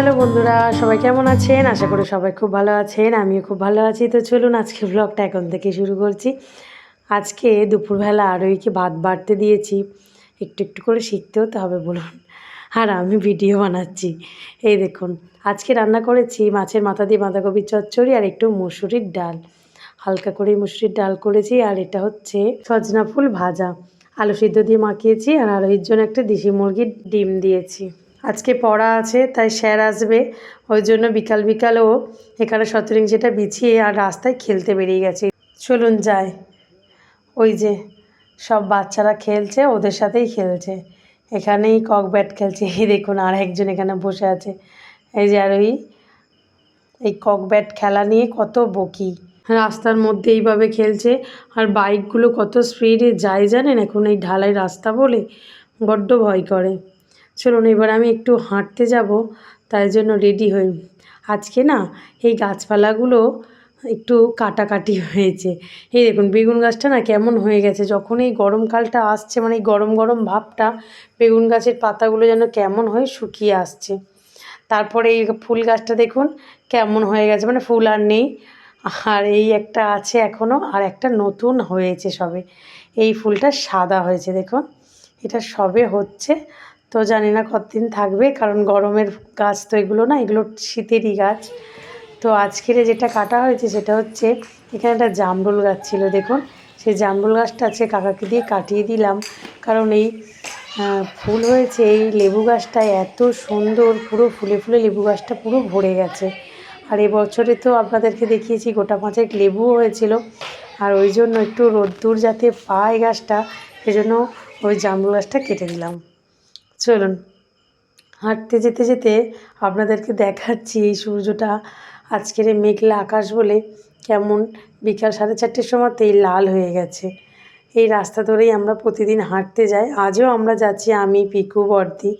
Hello বন্ধুরা, সবাই কেমন আছেন? আশা করি সবাই খুব ভালো আছেন, আমিও খুব ভালো আছি। তো চলুন আজকে ব্লগটা এখন থেকে শুরু করছি। আজকে দুপুরবেলা আরোইকে ভাত বাড়তে দিয়েছি, একটু একটু করে শিখতেও তো হবে বলুন। আর আমি ভিডিও বানাচ্ছি। এই দেখুন, আজকে রান্না করেছি মাছের মাথা দিয়ে বাঁধাকপির চচ্চড়ি আর একটু মুসুরির ডাল। হালকা করে মুসুরির ডাল করেছি আর এটা হচ্ছে সজনা ফুল ভাজা। আলু সিদ্ধ দিয়ে মাখিয়েছি আর আরোহীর জন্য একটা দেশি মুরগির ডিম দিয়েছি। আজকে পড়া আছে, তাই স্যার আসবে। ওই জন্য বিকাল বিকালও এখানে শতরিঞ্চিটা বিছিয়ে আর রাস্তায় খেলতে বেরিয়ে গেছে। চলুন যাই। ওই যে সব বাচ্চারা খেলছে, ওদের সাথেই খেলছে। এখানেই কক ব্যাট খেলছে। এই দেখুন আর একজন এখানে বসে আছে। এই যে আর ওই, এই কক ব্যাট খেলা নিয়ে কত বকি। রাস্তার মধ্যে এইভাবে খেলছে আর বাইকগুলো কত স্পিডে যায় জানেন? এখন এই ঢালাই রাস্তা বলে বড্ড ভয় করে। চলুন, এবার আমি একটু হাঁটতে যাব, তাই জন্য রেডি হই। আজকে না, এই গাছপালাগুলো একটু কাটাকাটি হয়েছে। এই দেখুন, বেগুন গাছটা না কেমন হয়ে গেছে। যখন এই গরমকালটা আসছে মানে এই গরম গরম ভাবটা, বেগুন গাছের পাতাগুলো যেন কেমন হয়ে শুকিয়ে আসছে। তারপরে এই ফুল গাছটা দেখুন, কেমন হয়ে গেছে। মানে ফুল আর নেই, আর এই একটা আছে এখনও আর একটা নতুন হয়েছে সবে। এই ফুলটা সাদা হয়েছে, দেখুন। এটা সবে হচ্ছে। তো জানি না কতদিন থাকবে, কারণ গরমের গাছ তো এগুলো না, এগুলো শীতেরই গাছ। তো আজকের যেটা কাটা হয়েছে সেটা হচ্ছে, এখানে একটা জামরুল গাছ ছিল, দেখুন। সেই জামরুল গাছটা আজকে কাকাকে দিয়ে কাটিয়ে দিলাম। কারণ এই ফুল হয়েছে, এই লেবু গাছটায় এত সুন্দর, পুরো ফুলে ফুলে লেবু গাছটা পুরো ভরে গেছে। আর এবছরে তো আপনাদেরকে দেখিয়েছি, গোটা পাঁচেক লেবুও হয়েছিল। আর ওই জন্য একটু রোদ্দুর যাতে পায় গাছটা, সেজন্য ওই জামরুল গাছটা কেটে দিলাম। চলুন, হাঁটতে যেতে যেতে আপনাদেরকে দেখাচ্ছি এই সূর্যটা। আজকের এই মেঘলা আকাশ বলে কেমন বিকাল সাড়ে চারটের সময়তেই লাল হয়ে গেছে। এই রাস্তা ধরেই আমরা প্রতিদিন হাঁটতে যাই। আজও আমরা যাচ্ছি, আমি, পিকু, বর্দি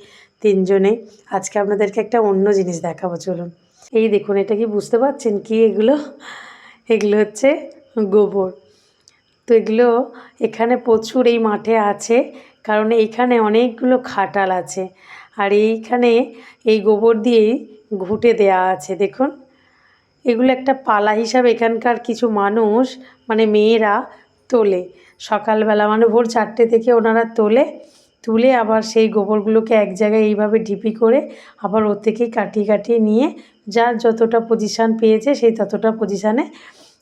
তিনজনে। আজকে আপনাদেরকে একটা অন্য জিনিস দেখাবো, চলুন। এই দেখুন, এটা কি বুঝতে পারছেন কি এগুলো? এগুলো হচ্ছে গোবর। তো এগুলো এখানে প্রচুর এই মাঠে আছে। কারণ এইখানে অনেকগুলো খাটাল আছে। আর এইখানে এই গোবর দিয়েই ঘুঁটে দেয়া আছে, দেখুন। এগুলো একটা পালা হিসাবে এখানকার কিছু মানুষ মানে মেয়েরা তোলে। সকালবেলা মানে ভোর চারটে থেকে ওনারা তোলে, তুলে আবার সেই গোবরগুলোকে এক জায়গায় এইভাবে ঢিপি করে আবার ওর থেকেই কাটিয়ে কাটিয়ে নিয়ে যার যতটা পজিশান পেয়েছে, সেই ততটা পজিশানে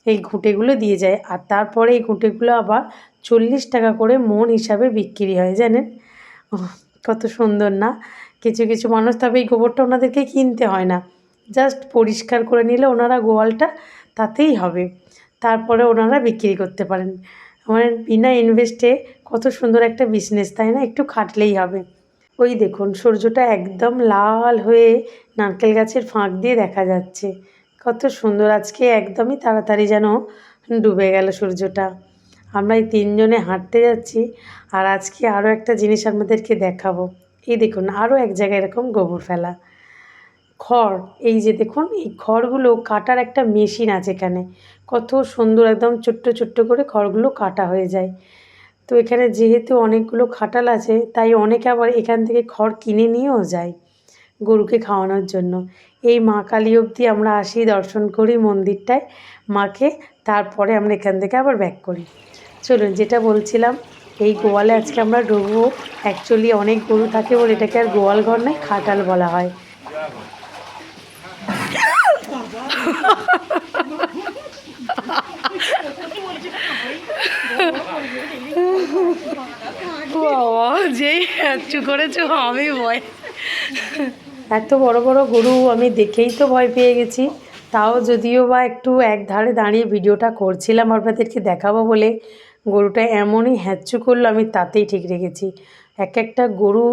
এই ঘুঁটেগুলো দিয়ে যায়। আর তারপরে এই ঘুঁটেগুলো আবার চল্লিশ টাকা করে মন হিসাবে বিক্রি হয়, জানেন? কত সুন্দর না? কিছু কিছু মানুষ তবে এই গোবরটা ওনাদেরকে কিনতে হয় না। জাস্ট পরিষ্কার করে নিলে ওনারা গোয়ালটা তাতেই হবে। তারপরে ওনারা বিক্রি করতে পারেন। মানে বিনা ইনভেস্টে কত সুন্দর একটা বিজনেস তাই না? একটু খাটলেই হবে। ওই দেখুন, সূর্যটা একদম লাল হয়ে নারকেল গাছের ফাঁক দিয়ে দেখা যাচ্ছে। কত সুন্দর, আজকে একদমই তাড়াতাড়ি যেন ডুবে গেল সূর্যটা। আমরা এই তিনজনে হাঁটতে যাচ্ছি আর আজকে আরও একটা জিনিস আপনাদেরকে দেখাবো। এই দেখুন, আরও এক জায়গায় এরকম গোবর ফেলা। খড়, এই যে দেখুন, এই খড়গুলো কাটার একটা মেশিন আছে এখানে। কত সুন্দর একদম ছোট্ট ছোট্ট করে খড়গুলো কাটা হয়ে যায়। তো এখানে যেহেতু অনেকগুলো খাটাল আছে, তাই অনেকে আবার এখান থেকে খড় কিনে নিয়েও যায় গরুকে খাওয়ানোর জন্য। এই মা কালী অবধি আমরা আসি, দর্শন করি মন্দিরটায়। মাকে তারপরে আমরা এখান থেকে আবার ব্যাক করি। চলুন যেটা বলছিলাম এই গোয়ালে আজকে আমরা ঢুকবো অ্যাকচুয়ালি অনেক গরু থাকে বলে এটাকে আর গোয়াল ঘর নয় খাটাল বলা হয়। বাবা যেই একটু করেছ আমি ভয়। এত বড় বড় গরু আমি দেখেই তো ভয় পেয়ে গেছি। তাও যদিও বা একটু এক ধারে দাঁড়িয়ে ভিডিওটা করছিলাম আপনাদেরকে দেখাবো বলে, গরুটা এমনই হ্যাচ্চু করল, আমি তাতেই ঠিক রেখেছি। এক একটা গরু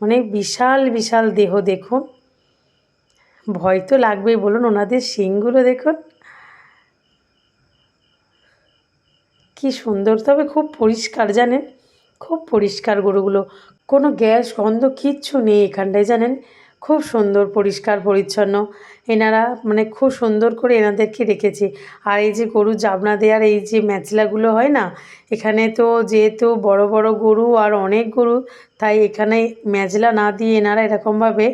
মানে বিশাল বিশাল দেহ দেখুন। ভয় তো লাগবেই, বলুন ওনাদের শিংগুলো দেখুন। কি সুন্দর, তবে খুব পরিষ্কার জানেন, খুব পরিষ্কার গরুগুলো। কোনো গ্যাস, গন্ধ কিচ্ছু নেই এখানটায় জানেন। খুব সুন্দর, পরিষ্কার, পরিচ্ছন্ন। এনারা মানে খুব সুন্দর করে এনাদেরকে রেখেছে। আর এই যে গরু জাবনা দেওয়ার এই যে ম্যাচলাগুলো হয় না, এখানে তো যেহেতু বড় বড় গরু আর অনেক গরু, তাই এখানে ম্যাজলা না দিয়ে এনারা এরকমভাবে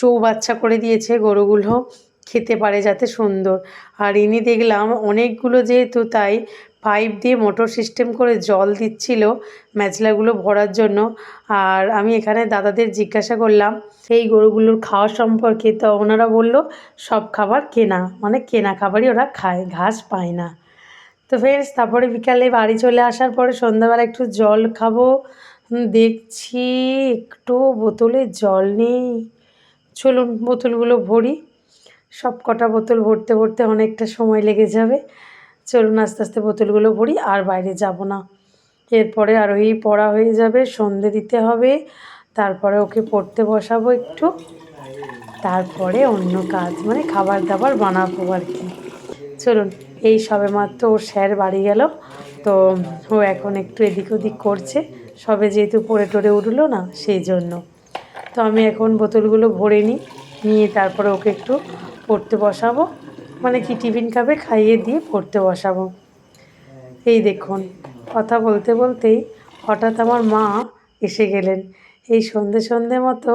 চৌবাচ্চা করে দিয়েছে গরুগুলো। খেতে পারে যাতে সুন্দর। আর ইনি দেখলাম অনেকগুলো যেহেতু তাই পাইপ দিয়ে মোটর সিস্টেম করে জল দিচ্ছিল ম্যাচলাগুলো ভরার জন্য। আর আমি এখানে দাদাদের জিজ্ঞাসা করলাম, এই গরুগুলোর খাওয়া সম্পর্কে? তো ওনারা বলল, সব খাবার কেনা। মানে কেনা খাবারই ওরা খায়, ঘাস পায় না। তো ফ্রেন্ডস তারপরে বিকালে বাড়ি চলে আসার পরে সন্ধ্যাবেলা একটু জল খাব। দেখছি একটু বোতলে জল নেই। চলুন, বোতলগুলো ভরি। সব কটা বোতল ভরতে ভরতে অনেকটা সময় লেগে যাবে। চলুন আস্তে আস্তে বোতলগুলো ভরি, আর বাইরে যাব না। এরপরে আরোহী পড়া হয়ে যাবে, সন্ধে দিতে হবে। তারপরে ওকে পড়তে বসাবো একটু। তারপরে অন্য কাজ মানে খাবার দাবার বানাবো আর কি। চলুন, এই সবে মাত্র ওর স্যার বাড়ি গেল। তো ও এখন একটু এদিক ওদিক করছে। সবে যেহেতু পড়ে টরে উঠল না, সেই জন্য। তো আমি এখন বোতলগুলো ভরে নিই, নিয়ে তারপরে ওকে একটু পড়তে বসাবো। মানে কি টিফিন খাবে? খাইয়ে দিয়ে পড়তে বসাবো। এই দেখুন, কথা বলতে বলতেই হঠাৎ আমার মা এসে গেলেন। এই সন্ধে সন্ধে মতো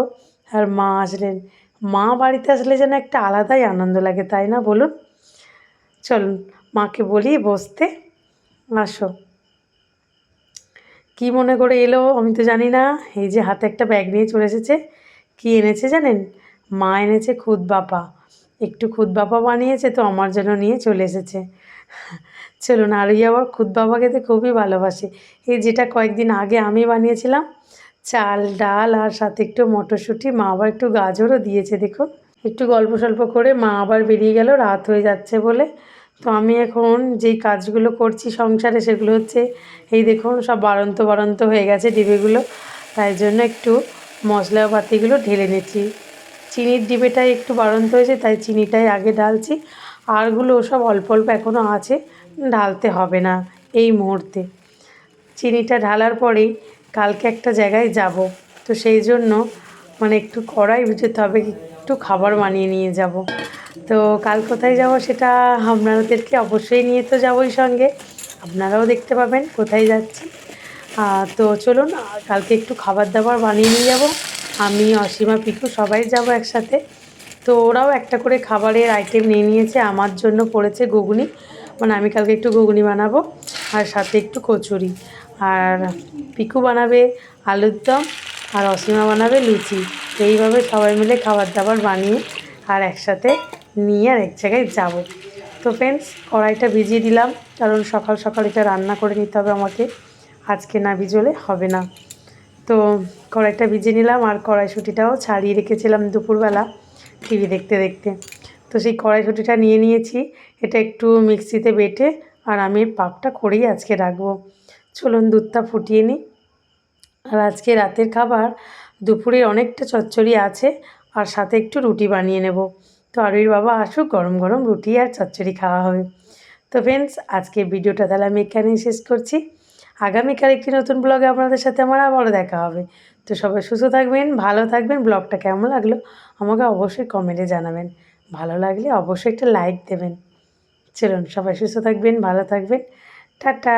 আর মা আসলেন। মা বাড়িতে আসলে যেন একটা আলাদাই আনন্দ লাগে, তাই না? বলুন। চলুন, মাকে বলি বসতে। আসো। কি মনে করে এলো আমি তো জানি না। এই যে হাতে একটা ব্যাগ নিয়ে চলে এসেছে। কি এনেছে জানেন? মা এনেছে খুদ বাপা। একটু খুদ বাবা বানিয়েছে তো আমার জন্য নিয়ে চলে এসেছে। চলুন, আর এই আবার খুদ বাবা খেতে খুবই ভালোবাসে। এই যেটা কয়েকদিন আগে আমি বানিয়েছিলাম, চাল, ডাল আর সাথে একটু মটরশুঁটি, মা আবার একটু গাজরও দিয়েছে, দেখুন। একটু গল্প সল্প করে মা আবার বেরিয়ে গেল, রাত হয়ে যাচ্ছে বলে। তো আমি এখন যেই কাজগুলো করছি সংসারে সেগুলো হচ্ছে, এই দেখুন, সব বাড়ন্ত বাড়ন্ত হয়ে গেছে ডিবেগুলো। তাই জন্য একটু মশলাপাতিগুলো ঢেলে নিচ্ছি। চিনির ডিবেটাই একটু বাড়ন্ত হয়েছে, তাই চিনিটাই আগে ঢালছি। আরগুলো সব অল্প অল্প এখনও আছে, ঢালতে হবে না এই মুহূর্তে। চিনিটা ঢালার পরেই কালকে একটা জায়গায় যাব, তো সেই জন্য মানে একটু কড়াই বুঝতে হবে, একটু খাবার বানিয়ে নিয়ে যাব। তো কাল কোথায় যাব সেটা আপনাদেরকে অবশ্যই নিয়ে তো যাবোই সঙ্গে, আপনারাও দেখতে পাবেন কোথায় যাচ্ছি। তো চলুন, কালকে একটু খাবার দাবার বানিয়ে নিয়ে যাব। আমি, অসীমা পিকু সবাই যাব একসাথে। তো ওরাও একটা করে খাবারের আইটেম নিয়ে নিয়েছে, আমার জন্য পড়েছে ঘুগনি। মানে আমি কালকে একটু ঘুগনি বানাবো, আর সাথে একটু কচুরি। আর পিকু বানাবে আলুর দম, আর অসীমা বানাবে লুচি। এইভাবে সবাই মিলে খাবার দাবার বানিয়ে আর একসাথে নিয়ে আর এক জায়গায় যাব। তো ফ্রেন্ডস কড়াইটা ভিজিয়ে দিলাম, কারণ সকাল সকাল এটা রান্না করে নিতে হবে আমাকে। আজকে না ভিজলে হবে না। তো কড়াইটা ভিজে নিলাম আর কড়াইশুঁটিটাও ছাড়িয়ে রেখেছিলাম দুপুরবেলা টিভি দেখতে দেখতে। তো সেই কড়াইশুঁটিটা নিয়ে নিয়েছি, এটা একটু মিক্সিতে বেটে আর আমি পাকটা করেই আজকে রাখব। চলুন দুধটা ফুটিয়ে নিই। আর আজকে রাতের খাবার দুপুরে অনেকটা চচ্চড়ি আছে আর সাথে একটু রুটি বানিয়ে নেব। তো আরুর বাবা আসুক, গরম গরম রুটি আর চচ্চড়ি খাওয়া হবে। তো ফ্রেন্ডস আজকে ভিডিওটা তাহলে আমি এখানেই শেষ করছি। আগামীকাল একটি নতুন ব্লগে আপনাদের সাথে আমার আবারও দেখা হবে। তো সবাই সুস্থ থাকবেন, ভালো থাকবেন, ব্লগটা কেমন লাগল আমাকে অবশ্যই কমেন্টে জানাবেন। ভালো লাগলে অবশ্যই একটা লাইক দেবেন। চলুন, সবাই সুস্থ থাকবেন, ভালো থাকবেন। টাটা!